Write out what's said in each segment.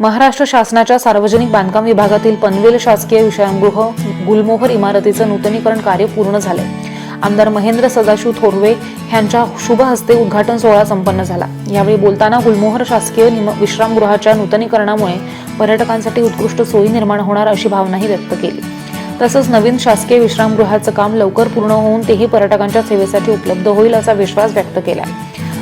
महाराष्ट्र शासनाच्या सार्वजनिक बांधकाम विभागातील पनवेल शासकीय विश्रामगृह गुलमोहर इमारतीचं नूतनीकरण कार्य पूर्ण झाले आमदार महेंद्र सदाशिव थोरवे यांच्या शुभ हस्ते उद्घाटन सोहळा संपन्न झाला. यावेळी बोलताना गुलमोहर शासकीय विश्रामगृहाच्या नूतनीकरणामुळे पर्यटकांसाठी उत्कृष्ट सोयी निर्माण होणार अशी भावनाही व्यक्त केली. तसंच नवीन शासकीय विश्रामगृहाचं काम लवकर पूर्ण होऊन तेही पर्यटकांच्या सेवेसाठी उपलब्ध होईल असा विश्वास व्यक्त केला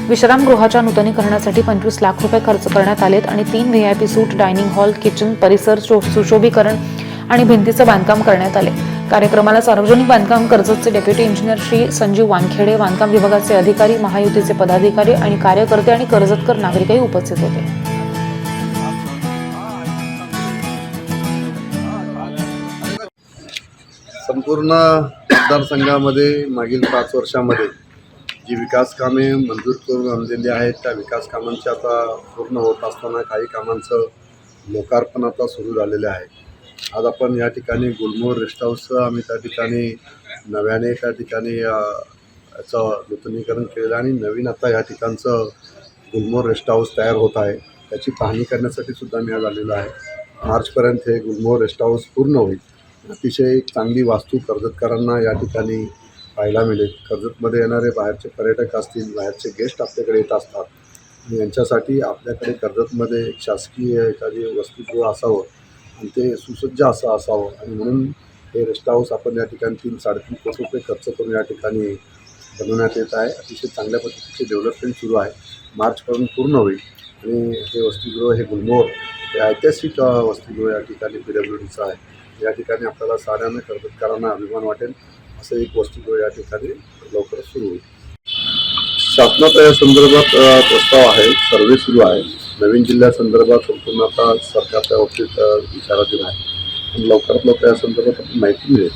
विश्रामगृहाच्या नूतनीकरणासाठी पंचवीस लाख रुपये खर्च करण्यात आलेत आणि तीन V I P suite dining hall kitchen परिसर सुशोभीकरण आणि भिंतीचं बांधकाम करण्यात आले. कार्यक्रमाला सार्वजनिक बांधकाम कर्जतचे डेप्युटी इंजिनियर श्री संजीव वानखेडे बांधकाम विभागाचे अधिकारी महायुतीचे पदाधिकारी आणि कार्यकर्ते आणि कर्जतकर नागरिकही उपस्थित होते. संपूर्ण मतदारसंघामध्ये मागील पाच वर्षामध्ये जी विकास कामे मंजूर करून आणलेली आहेत त्या विकास कामांची आता पूर्ण होत असताना काही कामांचं लोकार्पण आता सुरू झालेलं आहे. आज आपण या ठिकाणी गुलमोहर रेस्ट हाऊसचं आम्ही त्या ठिकाणी नव्याने त्या ठिकाणी याचं नूतनीकरण केलेलं आणि नवीन आता या ठिकाणचं गुलमोहर रेस्ट हाऊस तयार होत आहे. त्याची पाहणी करण्यासाठी सुद्धा मी आज आलेलो आहे. मार्चपर्यंत हे गुलमोहर रेस्ट हाऊस पूर्ण होईल. अतिशय चांगली वास्तू कर्जतकरांना या ठिकाणी पाहायला मिळेल. कर्जतमध्ये येणारे बाहेरचे पर्यटक असतील बाहेरचे गेस्ट आपल्याकडे येत असतात. आणि यांच्यासाठी आपल्याकडे कर्जतमध्ये एक शासकीय एखादी वसतिगृह असावं आणि ते सुसज्ज असं असावं. आणि म्हणून हे रेस्ट हाऊस आपण या ठिकाणी तीन साडेतीन कोटी रुपये खर्च करून या ठिकाणी बनवण्यात येत आहे. अतिशय चांगल्या पद्धतीचे डेव्हलपमेंट सुरू आहे. मार्चपर्यंत पूर्ण होईल. आणि हे वसतिगृह हे गुलमोहर हे ऐतिहासिक अ, वसतिगृह या ठिकाणी पी डब्ल्यू डीचं आहे. या ठिकाणी आपल्याला साऱ्यांना कर्जतकारांना अभिमान वाटेल. असं एक वस्तू या ठिकाणी लवकरच सुरू होईल. शासनाचा या संदर्भात प्रस्ताव आहे सर्वे सुरू आहे. नवीन जिल्ह्यासंदर्भात संपूर्ण आता सरकारच्या बाबतीत विचाराधीन आहे. लवकरात लवकर या संदर्भात माहिती मिळेल.